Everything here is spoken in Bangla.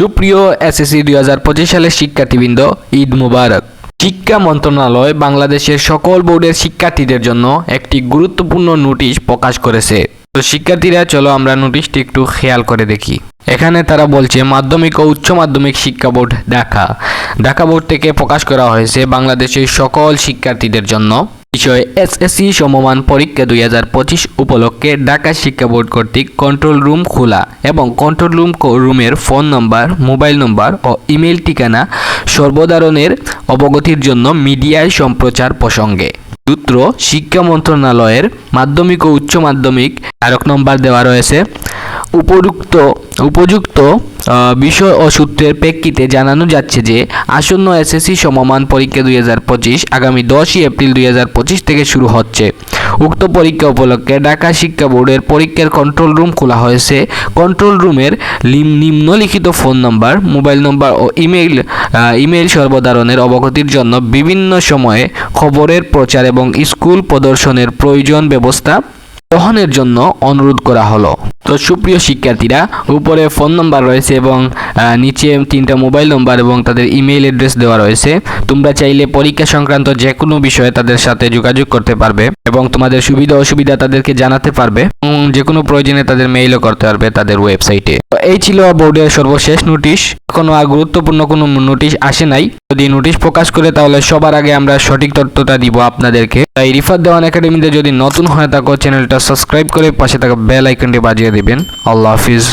সুপ্রিয় এসএসসি দুই হাজার পঁচিশ সালের শিক্ষার্থীবৃন্দ, ঈদ মুবারক। শিক্ষা মন্ত্রণালয় বাংলাদেশের সকল বোর্ডের শিক্ষার্থীদের জন্য একটি গুরুত্বপূর্ণ নোটিশ প্রকাশ করেছে। তো শিক্ষার্থীরা, চলো আমরা নোটিশটি একটু খেয়াল করে দেখি। এখানে তারা বলছে, মাধ্যমিক ও উচ্চ মাধ্যমিক শিক্ষা বোর্ড, ঢাকা। ঢাকা বোর্ড থেকে প্রকাশ করা হয়েছে বাংলাদেশের সকল শিক্ষার্থীদের জন্য বিষয় এসএসসি সমমান পরীক্ষা দুই হাজার পঁচিশ উপলক্ষে ঢাকা শিক্ষা বোর্ড কর্তৃক কন্ট্রোল রুম খোলা এবং কন্ট্রোল রুম রুমের ফোন নম্বর মোবাইল নম্বর ও ইমেল ঠিকানা সর্বধারণের অবগতির জন্য মিডিয়ায় সম্প্রচার প্রসঙ্গে। সূত্র, শিক্ষা মন্ত্রণালয়ের মাধ্যমিক ও উচ্চ মাধ্যমিক তারক নম্বর দেওয়া রয়েছে। উপযুক্ত উপযুক্ত বিষয় ও সূত্রের প্রেক্ষিতে জানানো যাচ্ছে যে আসন্ন এসএসসি সমমান পরীক্ষা দুই হাজার পঁচিশ আগামী দশই এপ্রিল দুই হাজার পঁচিশ থেকে শুরু হচ্ছে। উক্ত পরীক্ষা উপলক্ষে ঢাকা শিক্ষা বোর্ডের পরীক্ষার কন্ট্রোল রুম খোলা হয়েছে। কন্ট্রোল রুমের নিম্নলিখিত ফোন নম্বর মোবাইল নম্বর ও ইমেইল ইমেইল সর্বধারণের অবগতির জন্য বিভিন্ন সময়ে খবরের প্রচার এবং স্কুল প্রদর্শনের প্রয়োজন ব্যবস্থা গ্রহণের জন্য অনুরোধ করা হলো। তো সুপ্রিয় শিক্ষার্থীরা, উপরে ফোন নাম্বার রয়েছে এবং নিচে তিনটা মোবাইল নম্বর এবং তাদের ইমেইল অ্যাড্রেস দেওয়া রয়েছে। তোমরা চাইলে পরীক্ষা সংক্রান্ত যে কোনো বিষয়ে তাদের সাথে যোগাযোগ করতে পারবে এবং তোমাদের সুবিধা অসুবিধা তাদেরকে জানাতে পারবে এবং যে কোনো প্রয়োজনে তাদের মেইলও করতে পারবে তাদের ওয়েবসাইটে এই ছিল বোর্ডের সর্বশেষ নোটিশ। কোনো আর গুরুত্বপূর্ণ কোনো নোটিশ আসে নাই। যদি নোটিশ প্রকাশ করে, তাহলে সবার আগে আমরা সঠিক তথ্যটা দিব আপনাদেরকে। তাই রিফার দেওয়ান একাডেমিতে যদি নতুন হয় থাকো, চ্যানেলটা সাবস্ক্রাইব করে পাশে থাকা বেল আইকনটি বাজিয়ে দেবেন। আল্লাহ হাফিজ।